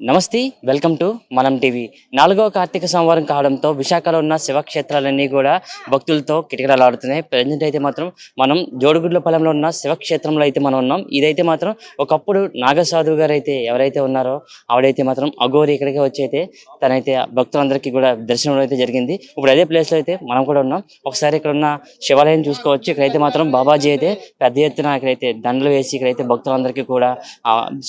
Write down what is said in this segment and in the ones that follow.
నమస్తే welcome to మనం TV. నాలుగవ కార్తీక సోమవారం కావడంతో విశాఖలో ఉన్న శివక్షేత్రాలన్నీ కూడా భక్తులతో కిటకిటలాడుతున్నాయి. ప్రజెంట్ అయితే మాత్రం మనం జోడుగుడ్ల పొలంలో ఉన్న శివక్షేత్రంలో అయితే మనం ఉన్నాం. ఇదైతే మాత్రం ఒకప్పుడు నాగసాధువు గారు అయితే ఎవరైతే ఉన్నారో ఆవిడైతే మాత్రం అఘోరి ఇక్కడికి వచ్చి అయితే తనైతే భక్తులందరికీ కూడా దర్శనం అయితే జరిగింది. ఇప్పుడు అదే ప్లేస్లో అయితే మనం కూడా ఉన్నాం. ఒకసారి ఇక్కడ ఉన్న శివాలయం చూసుకోవచ్చు. ఇక్కడైతే మాత్రం బాబాజీ అయితే పెద్ద ఎత్తున ఇక్కడైతే దండలు వేసి ఇక్కడైతే భక్తులందరికీ కూడా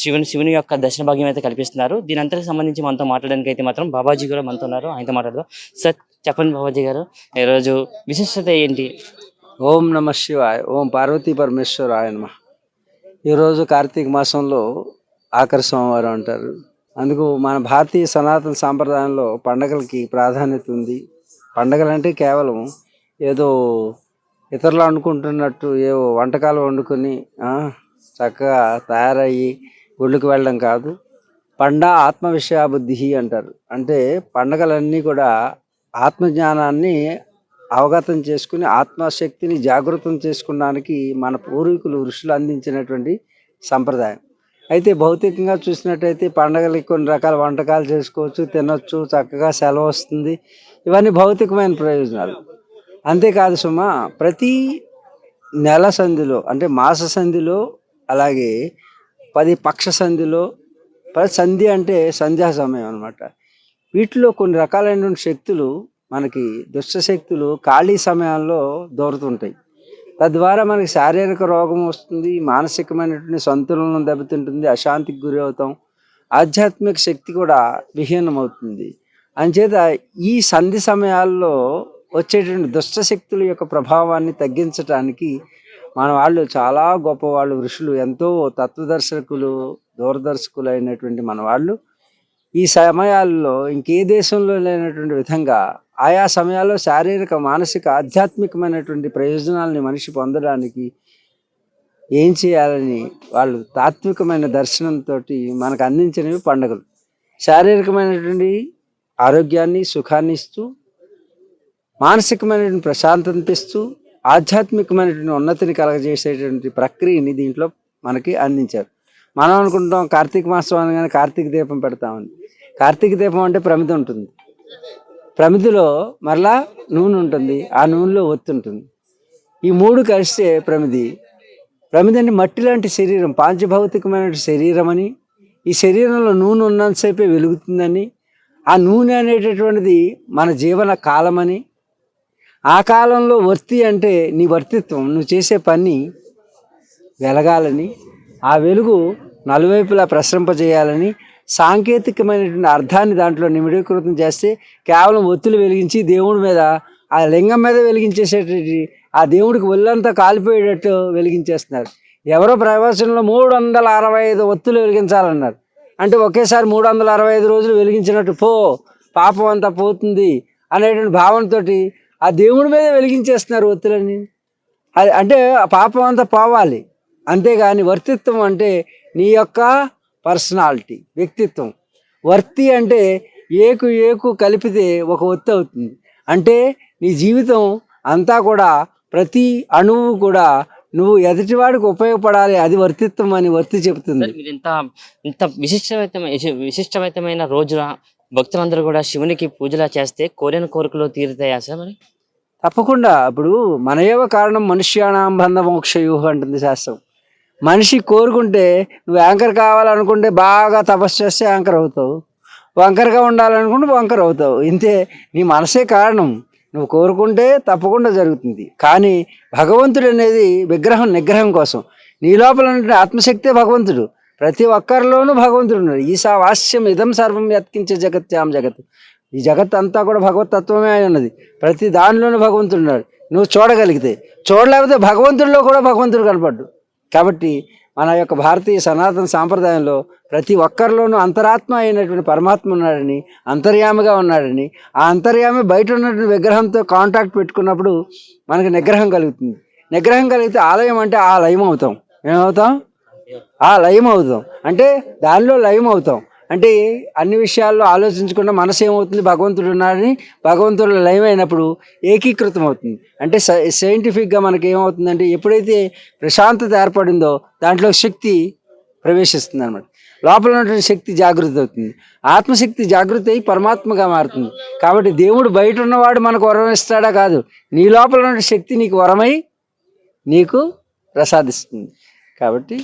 శివుని శివుని యొక్క దర్శన భాగ్యం అయితే కల్పిస్తున్నారు. దీని అంతటికి సంబంధించి మనతో మాట్లాడడానికి అయితే మాత్రం బాబాజీ కూడా మనతో ఉన్నారు. ఆయనతో మాట్లాడదాం. సార్ చెప్పండి బాబాజీ గారు. ఈరోజు విశిష్టత ఏంటి? ఓం నమ శివాయ. ఓం పార్వతీ పరమేశ్వరాయ నమ. ఈరోజు కార్తీక మాసంలో ఆఖరి సోమవారం అంటారు. అందుకు మన భారతీయ సనాతన సాంప్రదాయంలో పండగలకి ప్రాధాన్యత ఉంది. పండగలు అంటే కేవలం ఏదో ఇతరులు అనుకుంటున్నట్టు ఏవో వంటకాలు వండుకొని చక్కగా తయారయ్యి గుళ్ళకి వెళ్ళడం కాదు. పండ ఆత్మ విషయాబుద్ధి అంటారు. అంటే పండగలన్నీ కూడా ఆత్మజ్ఞానాన్ని అవగతం చేసుకుని ఆత్మశక్తిని జాగృతం చేసుకోవడానికి మన పూర్వీకులు ఋషులు అందించినటువంటి సంప్రదాయం. అయితే భౌతికంగా చూసినట్టయితే పండగలకి కొన్ని రకాల వంటకాలు చేసుకోవచ్చు తినొచ్చు చక్కగా సెలవు వస్తుంది. ఇవన్నీ భౌతికమైన ప్రయోజనాలు. అంతేకాదు సుమా ప్రతి నెల సంధిలో అంటే మాస సంధిలో అలాగే పది పక్ష సంధిలో సంధి అంటే సంధ్యా సమయం అనమాట వీటిలో కొన్ని రకాలైనటువంటి శక్తులు మనకి దుష్ట శక్తులు ఖాళీ సమయాల్లో దూరుతుంటాయి. తద్వారా మనకి శారీరక రోగం వస్తుంది మానసికమైనటువంటి సంతులనం దెబ్బతింటుంది అశాంతికి గురి అవుతాం ఆధ్యాత్మిక శక్తి కూడా విహీనం అవుతుంది అంచేత ఈ సంధి సమయాల్లో వచ్చేటువంటి దుష్ట శక్తుల యొక్క ప్రభావాన్ని తగ్గించడానికి మన వాళ్ళు చాలా గొప్పవాళ్ళు ఋషులు ఎంతో తత్వదర్శకులు దూరదర్శకులైనటువంటి మన వాళ్ళు. ఈ సమయాల్లో ఇంకే దేశంలో లేనటువంటి విధంగా ఆయా సమయాల్లో శారీరక మానసిక ఆధ్యాత్మికమైనటువంటి ప్రయోజనాలని మనిషి పొందడానికి ఏం చేయాలని వాళ్ళు తాత్వికమైన దర్శనంతో మనకు అందించినవి పండుగలు. శారీరకమైనటువంటి ఆరోగ్యాన్ని సుఖాన్ని ఇస్తూ మానసికమైనటువంటి ప్రశాంతత ఇస్తూ ఆధ్యాత్మికమైనటువంటి ఉన్నతిని కలగజేసేటువంటి ప్రక్రియని దీంట్లో మనకి అందించారు. మనం అనుకుంటాం కార్తీక మాసం అనగానే కార్తీక దీపం పెడతామని. కార్తీక దీపం అంటే ప్రమిద ఉంటుంది. ప్రమిదిలో మరలా నూనె ఉంటుంది. ఆ నూనెలో ఒత్తి ఉంటుంది. ఈ మూడు కలిస్తే ప్రమిది. ప్రమిది అంటే మట్టి లాంటి శరీరం పాంచభౌతికమైన శరీరం అని. ఈ శరీరంలో నూనె ఉన్నంతసేపే వెలుగుతుందని. ఆ నూనె అనేటటువంటిది మన జీవన కాలమని. ఆ కాలంలో వర్తి అంటే నీ వర్తిత్వం నువ్వు చేసే పని వెలగాలని. ఆ వెలుగు నలువైపులా ప్రసరింపజేయాలని సాంకేతికమైనటువంటి అర్థాన్ని దాంట్లో నిమిడీకృతం చేస్తే కేవలం ఒత్తులు వెలిగించి దేవుడి మీద ఆ లింగం మీద వెలిగించేసేటటువంటి ఆ దేవుడికి ఒళ్ళంతా కాలిపోయేటట్టు వెలిగించేస్తున్నారు. ఎవరో ప్రవచనంలో మూడు వందల అరవై ఐదు ఒత్తులు వెలిగించాలన్నారు. అంటే ఒకేసారి మూడు వందల అరవై ఐదు రోజులు వెలిగించినట్టు పో పాపం అంతా పోతుంది అనేటువంటి భావనతో ఆ దేవుడి మీద వెలిగించేస్తున్నారు ఒత్తులని. అది అంటే ఆ పాపం అంతా పోవాలి. అంతేగాని వర్తిత్వం అంటే నీ యొక్క పర్సనాలిటీ వ్యక్తిత్వం. వర్తి అంటే ఏకు ఏకు కలిపితే ఒక ఒత్తి అవుతుంది. అంటే నీ జీవితం అంతా కూడా ప్రతి అణువు కూడా నువ్వు ఎదుటివాడికి ఉపయోగపడాలి అది వర్తిత్వం అని వర్తి చెబుతుంది. మీరు ఇంత ఇంత విశిష్టమైన విశిష్టమైన రోజున భక్తులందరూ కూడా శివునికి పూజలా చేస్తే కోరిన కోరికలు తీరుతాయా సార్ మరి? తప్పకుండా. ఇప్పుడు మనయేవ కారణం మనుష్యానాం బంధ మోక్షయు అంటుంది శాస్త్రం. మనిషి కోరుకుంటే నువ్వు యాంకర్ కావాలనుకుంటే బాగా తపస్సు చేస్తే యాంకర్ అవుతావు. వంకరగా ఉండాలనుకుంటే వంకర అవుతావు. ఇంతే నీ మనసే కారణం. నువ్వు కోరుకుంటే తప్పకుండా జరుగుతుంది. కానీ భగవంతుడు అనేది విగ్రహం నిగ్రహం కోసం. నీ లోపల ఉన్నటువంటి ఆత్మశక్తే భగవంతుడు. ప్రతి ఒక్కరిలోనూ భగవంతుడు ఉన్నాడు. ఈశా వాస్యం ఇదం సర్వం యత్కించే జగత్యాం జగత్. ఈ జగత్ అంతా కూడా భగవత్ తత్వమే అయి ఉన్నది. ప్రతి దానిలోనూ భగవంతుడు ఉన్నాడు. నువ్వు చూడగలిగితే. చూడలేకపోతే భగవంతుడిలో కూడా భగవంతుడు కనపడ్డు. కాబట్టి మన యొక్క భారతీయ సనాతన సాంప్రదాయంలో ప్రతి ఒక్కరిలోనూ అంతరాత్మ అయినటువంటి పరమాత్మ ఉన్నాడని అంతర్యామిగా ఉన్నాడని ఆ అంతర్యామి బయట ఉన్నటువంటి విగ్రహంతో కాంటాక్ట్ పెట్టుకున్నప్పుడు మనకు నిగ్రహం కలుగుతుంది. నిగ్రహం కలిగితే ఆలయం అంటే ఆ లయం అవుతాం ఏమవుతాం? ఆ లయం అవుతాం అంటే దానిలో లయం అవుతాం అంటే అన్ని విషయాల్లో ఆలోచించకుండా మనసు ఏమవుతుంది? భగవంతుడు ఉన్నాడని భగవంతుడు లయం అయినప్పుడు ఏకీకృతం అవుతుంది. అంటే సై సైంటిఫిక్గా మనకి ఏమవుతుందంటే ఎప్పుడైతే ప్రశాంతత ఏర్పడిందో దాంట్లో శక్తి ప్రవేశిస్తుంది అనమాట లోపల ఉన్నటువంటి శక్తి జాగృతి అవుతుంది. ఆత్మశక్తి జాగృతి అయి పరమాత్మగా మారుతుంది. కాబట్టి దేవుడు బయట ఉన్నవాడు మనకు వరం ఇస్తాడా కాదు. నీ లోపల ఉన్న శక్తి నీకు వరమై నీకు ప్రసాదిస్తుంది. కాబట్టి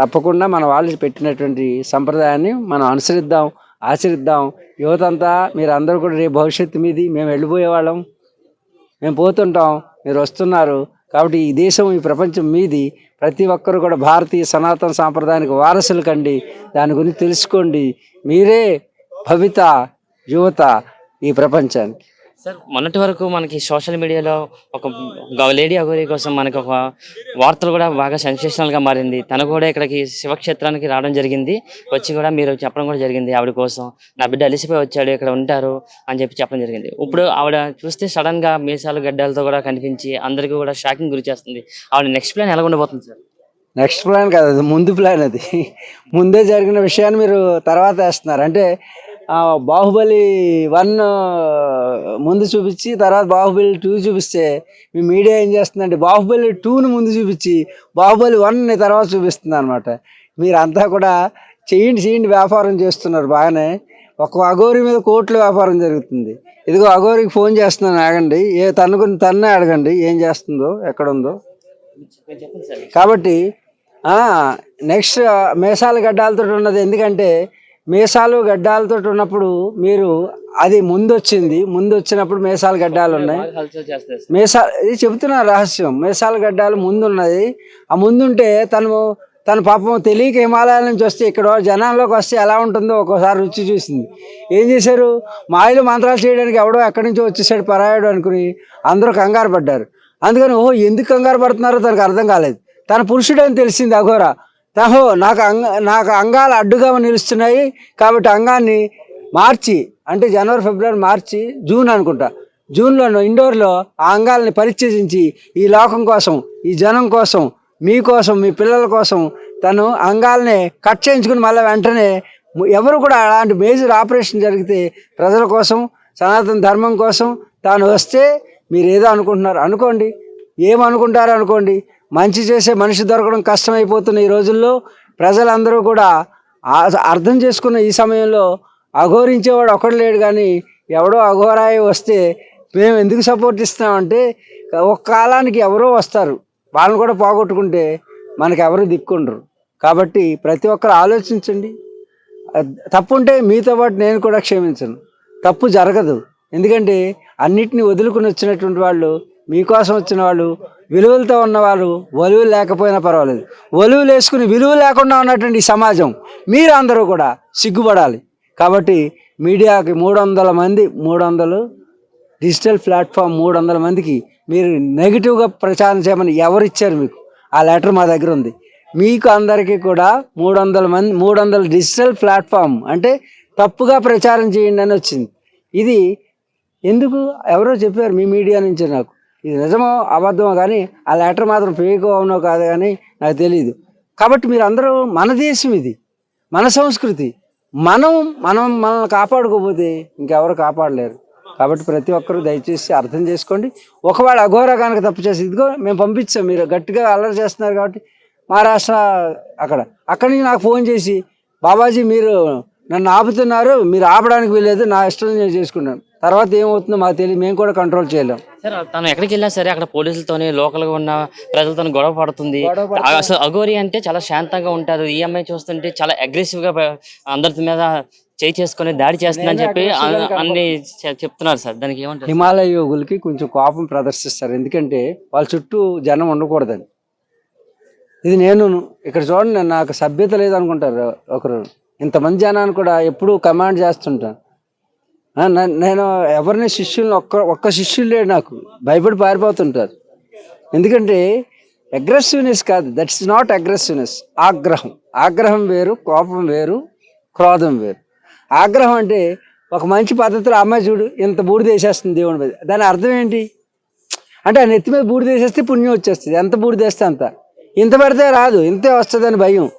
తప్పకుండా మన వాళ్ళు పెట్టినటువంటి సంప్రదాయాన్ని మనం అనుసరిద్దాం ఆచరిద్దాం. యువత అంతా మీరు అందరూ కూడా రేపు భవిష్యత్తు మీది మేము వెళ్ళిపోయే వాళ్ళం. మేము పోతుంటాం మీరు వస్తున్నారు. కాబట్టి ఈ దేశం ఈ ప్రపంచం మీది. ప్రతి ఒక్కరు కూడా భారతీయ సనాతన సాంప్రదాయానికి వారసులు కండి. దాని గురించి తెలుసుకోండి. మీరే భవిత యువత ఈ ప్రపంచానికి. సార్ మొన్నటి వరకు మనకి సోషల్ మీడియాలో ఒక లేడీ అగోరి కోసం మనకి ఒక వార్తలు కూడా బాగా సెన్సేషనల్గా మారింది. తను కూడా ఇక్కడికి శివక్షేత్రానికి రావడం జరిగింది. వచ్చి కూడా మీరు చెప్పడం కూడా జరిగింది ఆవిడ కోసం. నా బిడ్డ అలిసిపోయి వచ్చాడు ఇక్కడ ఉంటారు అని చెప్పి చెప్పడం జరిగింది. ఇప్పుడు ఆవిడ చూస్తే సడన్గా మీసాలు గడ్డలతో కూడా కనిపించి అందరికీ కూడా షాకింగ్ గురి చేస్తుంది. ఆవిడ నెక్స్ట్ ప్లాన్ ఎలా ఉండబోతుంది సార్? నెక్స్ట్ ప్లాన్ కాదు అది ముందు ప్లాన్ అది. ముందే జరిగిన విషయాన్ని మీరు తర్వాత వేస్తున్నారు. అంటే బాహుబలి వన్ ముందు చూపించి తర్వాత బాహుబలి టూ చూపిస్తే మీ మీడియా ఏం చేస్తుందంటే బాహుబలి టూని ముందు చూపించి బాహుబలి వన్ని తర్వాత చూపిస్తుంది అనమాట మీరంతా కూడా చేయండి చేయండి వ్యాపారం చేస్తున్నారు బాగానే. ఒక అఘోరి మీద కోట్ల వ్యాపారం జరుగుతుంది. ఇదిగో అఘోరికి ఫోన్ చేస్తున్నాను అడగండి ఏ తన్నుకుని తన్నే అడగండి ఏం చేస్తుందో ఎక్కడుందో. కాబట్టి నెక్స్ట్ మేసాలు గడ్డాలతో ఉన్నది ఎందుకంటే మేసాలు గడ్డాలతో ఉన్నప్పుడు మీరు అది ముందు వచ్చింది ముందు వచ్చినప్పుడు మేసాలు గడ్డాలు ఉన్నాయి. బాగా హల్చల్ చేస్తారు సార్. మేసా ఇది చెబుతున్నా రహస్యం. మేసాల గడ్డాలు ముందు ఉన్నది ఆ ముందుంటే తను తన పాపం తెలియక హిమాలయాల నుంచి వస్తే ఇక్కడ జనాల్లోకి వస్తే ఎలా ఉంటుందో ఒక్కోసారి రుచి చూసింది. ఏం చేశారు? మాయలు మంత్రాలు చేయడానికి ఎవడో ఎక్కడి నుంచో వచ్చేసాడు పరాయుడు అనుకుని అందరూ కంగారు పడ్డారు. అందుకని ఓహో ఎందుకు కంగారు పడుతున్నారో తనకు అర్థం కాలేదు. తన పురుషుడు అని తెలిసింది అఘోర. తహో నాకు అంగ నాకు అంగాలు అడ్డుగా నిలుస్తున్నాయి కాబట్టి అంగాన్ని మార్చి అంటే జనవరి ఫిబ్రవరి మార్చి జూన్ అనుకుంటా. జూన్లో ఇండోర్లో ఆ అంగాల్ని పరిచయించి ఈ లోకం కోసం ఈ జనం కోసం మీకోసం మీ పిల్లల కోసం తను అంగాల్ని కట్ చేయించుకుని మళ్ళీ వెంటనే ఎవరు కూడా అలాంటి మేజర్ ఆపరేషన్ జరిగితే ప్రజల కోసం సనాతన ధర్మం కోసం తాను వస్తే మీరు ఏదో అనుకుంటున్నారు అనుకోండి. ఏమనుకుంటారు అనుకోండి మంచి చేసే మనిషి దొరకడం కష్టమైపోతున్న ఈ రోజుల్లో ప్రజలందరూ కూడా అర్థం చేసుకున్న ఈ సమయంలో అఘోరించేవాడు ఒకడు లేడు కానీ ఎవడో అఘోరాయి వస్తే మేము ఎందుకు సపోర్ట్ ఇస్తున్నామంటే ఒక కాలానికి ఎవరో వస్తారు. వాళ్ళని కూడా పోగొట్టుకుంటే మనకి ఎవరు దిక్కుండరు. కాబట్టి ప్రతి ఒక్కరు ఆలోచించండి. తప్పుంటే తప్పు ఉంటే మీతో పాటు నేను కూడా క్షమించను. తప్పు జరగదు. ఎందుకంటే అన్నిటిని వదులుకుని వచ్చినటువంటి వాళ్ళు మీకోసం వచ్చిన వాళ్ళు విలువలతో ఉన్నవాళ్ళు ఒలువులు లేకపోయినా పర్వాలేదు. ఒలువులు వేసుకుని విలువ లేకుండా ఉన్నటువంటి ఈ సమాజం మీరు అందరూ కూడా సిగ్గుపడాలి. కాబట్టి మీడియాకి మూడు వందల మంది మూడు వందలు డిజిటల్ ప్లాట్ఫామ్ మూడు వందల మందికి మీరు నెగిటివ్గా ప్రచారం చేయమని ఎవరు ఇచ్చారు మీకు? ఆ లెటర్ మా దగ్గర ఉంది. మీకు అందరికీ కూడా మూడు వందల మంది మూడు వందల డిజిటల్ ప్లాట్ఫామ్ అంటే తప్పుగా ప్రచారం చేయండి అని వచ్చింది. ఇది ఎందుకు? ఎవరో చెప్పారు మీ మీడియా నుంచి నాకు. ఇది నిజమో అబద్ధమో కానీ ఆ లెటర్ మాత్రం ఫేక్ అవునో కాదు కానీ నాకు తెలియదు కాబట్టి మీరు అందరూ మన దేశం ఇది మన సంస్కృతి. మనం మనం మనల్ని కాపాడుకోకపోతే ఇంకెవరు కాపాడలేరు. కాబట్టి ప్రతి ఒక్కరూ దయచేసి అర్థం చేసుకోండి. ఒకవేళ అఘోర కనుక తప్పు చేసి ఇదిగో మేము పంపించాం మీరు గట్టిగా అల్లరి చేస్తున్నారు కాబట్టి మహారాష్ట్ర అక్కడ. అక్కడి నుంచి నాకు ఫోన్ చేసి బాబాజీ మీరు నన్ను ఆపుతున్నారు మీరు ఆపడానికి వీలేదు నా ఇష్టం నేను చేసుకున్నాను తర్వాత ఏమవుతుందో మాకు తెలియదు. మేము కూడా కంట్రోల్ చేయలేం. సార్ తను ఎక్కడికి వెళ్ళినా సరే అక్కడ పోలీసులతోని లోకల్గా ఉన్న ప్రజలతో గొడవ పడుతుంది. అసలు అఘోరి అంటే చాలా శాంతంగా ఉంటారు. ఈ అమ్మాయి చూస్తుంటే చాలా అగ్రెసివ్గా అందరి మీద చేయి చేసుకొని దాడి చేస్తుందని చెప్పి అన్ని చెప్తున్నారు సార్. దానికి ఏమంటారు? హిమాలయ యోగులకి కొంచెం కోపం ప్రదర్శిస్తారు. ఎందుకంటే వాళ్ళ చుట్టూ జనం ఉండకూడదని. ఇది నేను ఇక్కడ చూడండి నాకు సభ్యత లేదనుకుంటారు ఒకరు. ఇంతమంది జనాన్ని కూడా ఎప్పుడూ కమాండ్ చేస్తుంటాను నేను ఎవరిని శిష్యుల్ని ఒక్క ఒక్క శిష్యులు లేడు నాకు. భయపడి పారిపోతుంటారు ఎందుకంటే అగ్రెసివ్నెస్ కాదు. That's not aggressiveness. ఆగ్రహం. ఆగ్రహం వేరు కోపం వేరు క్రోధం వేరు. ఆగ్రహం అంటే ఒక మంచి పద్ధతిలో అమ్మాయి చూడు ఇంత బూడిద వేసేస్తుంది దేవుడి మీద. దాని అర్థం ఏంటి? అంటే ఆ నెత్తి మీద బూడిద వేసేస్తే పుణ్యం వచ్చేస్తుంది. ఎంత బూడిద వేస్తే అంత. ఇంత పడితే రాదు. ఇంతే వస్తుందని భయం.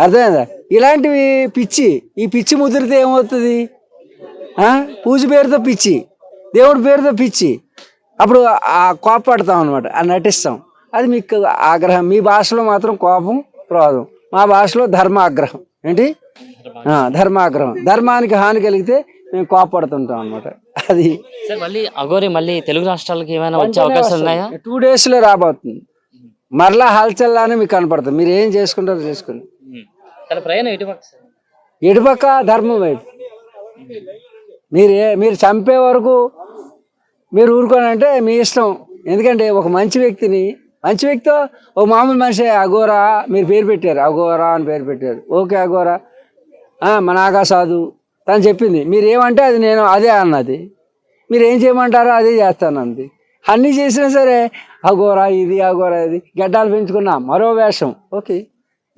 అర్థమైందా? ఇలాంటివి పిచ్చి. ఈ పిచ్చి ముదిరితే ఏమవుతుంది? పూజ పేరుతో పిచ్చి. దేవుడి పేరుతో పిచ్చి. అప్పుడు ఆ కోపడతాం అనమాట ఆ నటిస్తాం. అది మీకు ఆగ్రహం. మీ భాషలో మాత్రం కోపం క్రోధం మా భాషలో ధర్మాగ్రహం. ఏంటి? ఆ, ధర్మాగ్రహం. ధర్మానికి హాని కలిగితే మేము కోపడుతుంటాం అనమాట అది మళ్ళీ అఘోరి మళ్ళీ తెలుగు రాష్ట్రాలకి ఏమైనా వచ్చే అవకాశాలు ఉన్నాయా? టూ డేస్లో రాబోతుంది. మరలా హల్చల్లానే మీకు కనపడుతుంది. మీరు ఏం చేసుకుంటారో చేసుకోండి. ప్రయాణం ఎటుపక్క? ధర్మం వైపు. మీరు మీరు చంపే వరకు మీరు ఊరుకోనంటే మీ ఇష్టం. ఎందుకంటే ఒక మంచి వ్యక్తిని మంచి వ్యక్తితో ఓ మామూలు మనిషి అఘోరా మీరు పేరు పెట్టారు. అఘోరా అని పేరు పెట్టారు. ఓకే అఘోరా. మన మా నాగా సాధు తను చెప్పింది. మీరు ఏమంటే అది నేను అదే అన్నది. మీరు ఏం చేయమంటారో అదే చేస్తాను అంది అన్నీ చేసినా సరే అఘోరా ఇది అఘోరా ఇది. గడ్డాలు పెంచుకున్నా మరో వేషం. ఓకే.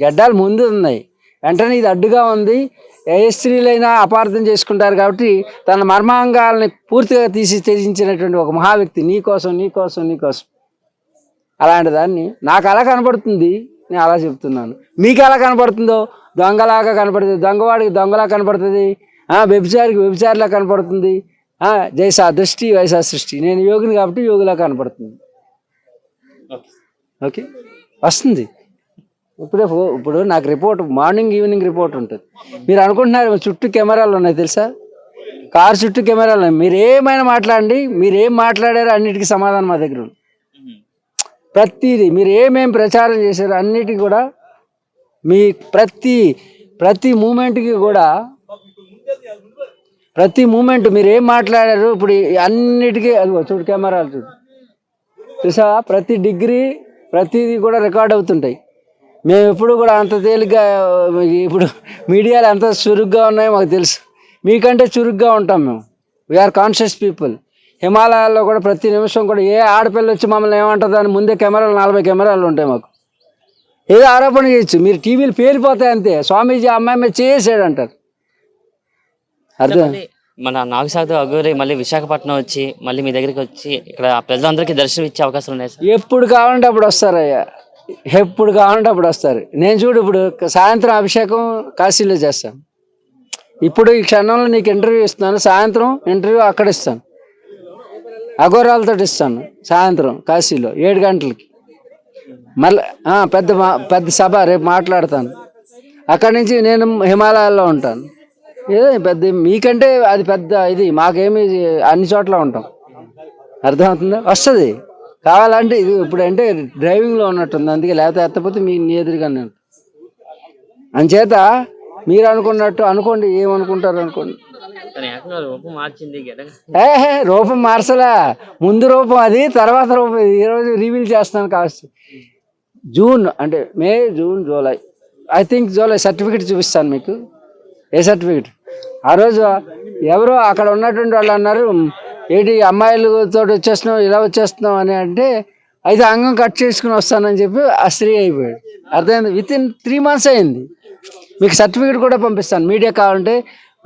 గడ్డాలు ముందు ఉన్నాయి. వెంటనే ఇది అడ్డుగా ఉంది. ఏ స్త్రీలైనా అపార్థం చేసుకుంటారు కాబట్టి తన మర్మాంగాల్ని పూర్తిగా తీసి త్యజించినటువంటి ఒక మహా వ్యక్తి నీ కోసం నీ కోసం నీ కోసం. అలాంటి దాన్ని నాకు అలా కనపడుతుంది నేను అలా చెప్తున్నాను. మీకు ఎలా కనపడుతుందో? దొంగలాగా కనపడుతుంది దొంగవాడికి దొంగలా కనపడుతుంది వ్యభిచారికి వ్యభిచారిలా కనపడుతుంది జైసా దృష్టి వైసా సృష్టి. నేను యోగిని కాబట్టి యోగిలా కనపడుతుంది. ఓకే? వస్తుంది. ఇప్పుడే ఫో- ఇప్పుడు నాకు రిపోర్ట్ మార్నింగ్ ఈవినింగ్ రిపోర్ట్ ఉంటుంది. మీరు అనుకుంటున్నారు చుట్టూ కెమెరాలు ఉన్నాయి తెలుసా? కార్ చుట్టూ కెమెరాలు ఉన్నాయి. మీరు ఏమైనా మాట్లాడండి మీరు ఏం మాట్లాడారో అన్నిటికీ సమాధానం మా దగ్గర ఉంది. ప్రతిదీ మీరు ఏమేం ప్రచారం చేశారో అన్నిటికీ కూడా మీ ప్రతి ప్రతి మూమెంట్కి కూడా ప్రతి మూమెంట్ మీరు ఏం మాట్లాడారు ఇప్పుడు అన్నిటికీ అది చూడు కెమెరాలు చూడు. చూసా ప్రతి డిగ్రీ ప్రతిదీ కూడా రికార్డ్ అవుతుంటాయి. మేము ఎప్పుడు కూడా అంత తేలిగ్గా ఇప్పుడు మీడియాలు ఎంత చురుగ్గా ఉన్నాయో మాకు తెలుసు. మీకంటే చురుగ్గా ఉంటాం మేము. వీఆర్ కాన్షియస్ పీపుల్ హిమాలయాల్లో కూడా ప్రతి నిమిషం కూడా ఏ ఆడపిల్ల వచ్చి మమ్మల్ని ఏమంటుంది అని ముందే కెమెరాలు నలభై కెమెరాలు ఉంటాయి మాకు. ఏదో ఆరోపణ చేయొచ్చు. మీరు టీవీలు పేలిపోతాయి అంతే. స్వామీజీ అమ్మాయి మీద చేసాడు అంటారు అర్థం మన నాగసాధు అఘోరి మళ్ళీ విశాఖపట్నం వచ్చి మళ్ళీ మీ దగ్గరికి వచ్చి ఇక్కడ ప్రజలందరికీ దర్శనం ఇచ్చే అవకాశాలు ఉన్నాయి ఎప్పుడు కావాలంటే అప్పుడు వస్తారయ్యా. ఎప్పుడు కావాలంటే అప్పుడు వస్తారు. నేను చూడు ఇప్పుడు సాయంత్రం అభిషేకం కాశీలో చేస్తాను. ఇప్పుడు ఈ క్షణంలో నీకు ఇంటర్వ్యూ ఇస్తున్నాను. సాయంత్రం ఇంటర్వ్యూ అక్కడ ఇస్తాను. అఘోరాలతో ఇస్తాను సాయంత్రం కాశీలో ఏడు గంటలకి. మళ్ళీ పెద్ద మా- పెద్ద సభ రేపు మాట్లాడతాను. అక్కడి నుంచి నేను హిమాలయాల్లో ఉంటాను. ఏదో పెద్ద మీకంటే అది పెద్ద ఇది మాకేమి అన్ని చోట్ల ఉంటాం. అర్థమవుతుందా? వస్తుంది. కావాలంటే ఇది ఇప్పుడు అంటే డ్రైవింగ్లో ఉన్నట్టుంది. అందుకే లేకపోతే ఎత్తపోతే మీ నీ ఎదురుగానే ఉంటుంది. అంచేత మీరు అనుకున్నట్టు అనుకోండి ఏమనుకుంటారు అనుకోండి. ఏహే రూపం మార్చలా. ముందు రూపం అది తర్వాత రూపం ఇది. ఈరోజు రివీల్ చేస్తాను కావచ్చు జూన్ అంటే May June July. I think July certificate చూపిస్తాను మీకు. ఏ సర్టిఫికెట్? ఆ రోజు ఎవరో అక్కడ ఉన్నటువంటి వాళ్ళు అన్నారు ఏంటి అమ్మాయిలతో వచ్చేస్తున్నాం ఇలా వచ్చేస్తున్నాం అని అంటే అయితే అంగం కట్ చేసుకుని వస్తానని చెప్పి ఆ స్త్రీ అయిపోయాడు. అర్థమైంది? విత్ ఇన్ త్రీ మంత్స్ అయింది. మీకు సర్టిఫికేట్ కూడా పంపిస్తాను. మీడియా కావాలంటే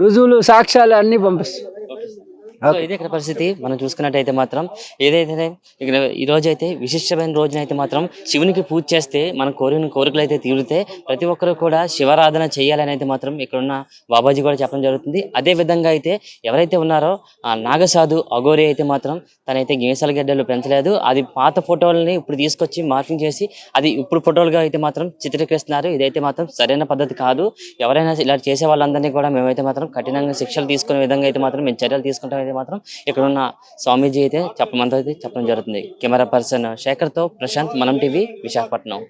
రుజువులు సాక్ష్యాలు అన్నీ పంపిస్తాను. ఇదే ఇక్కడ పరిస్థితి. మనం చూసుకున్నట్టయితే మాత్రం ఏదైతే ఇక్కడ ఈ రోజు అయితే విశిష్టమైన రోజున అయితే మాత్రం శివునికి పూజ చేస్తే మన కోరిన కోరికలు అయితే తీరితే ప్రతి ఒక్కరు కూడా శివారాధన చేయాలని అయితే మాత్రం ఇక్కడ ఉన్న బాబాజీ కూడా చెప్పడం జరుగుతుంది. అదే విధంగా అయితే ఎవరైతే ఉన్నారో ఆ నాగసాధు అఘోరి అయితే మాత్రం తనైతే గేసాల గడ్డలు పెంచలేదు. అది పాత ఫోటోలని ఇప్పుడు తీసుకొచ్చి మార్పింగ్ చేసి అది ఇప్పుడు ఫోటోలుగా అయితే మాత్రం చిత్రీకరిస్తున్నారు. ఇదైతే మాత్రం సరైన పద్ధతి కాదు. ఎవరైనా ఇలా చేసే వాళ్ళందరినీ కూడా మేమైతే మాత్రం కఠినంగా శిక్షలు తీసుకునే విధంగా అయితే మాత్రం మేము చర్యలు తీసుకుంటాం. అనేది మాత్రం ఇక్కడ ఉన్న స్వామీజీ అయితే చెప్పమంతా అయితే చెప్పడం జరుగుతుంది. కెమెరా పర్సన్ శేఖర్తో ప్రశాంత్ మనం టీవీ విశాఖపట్నం.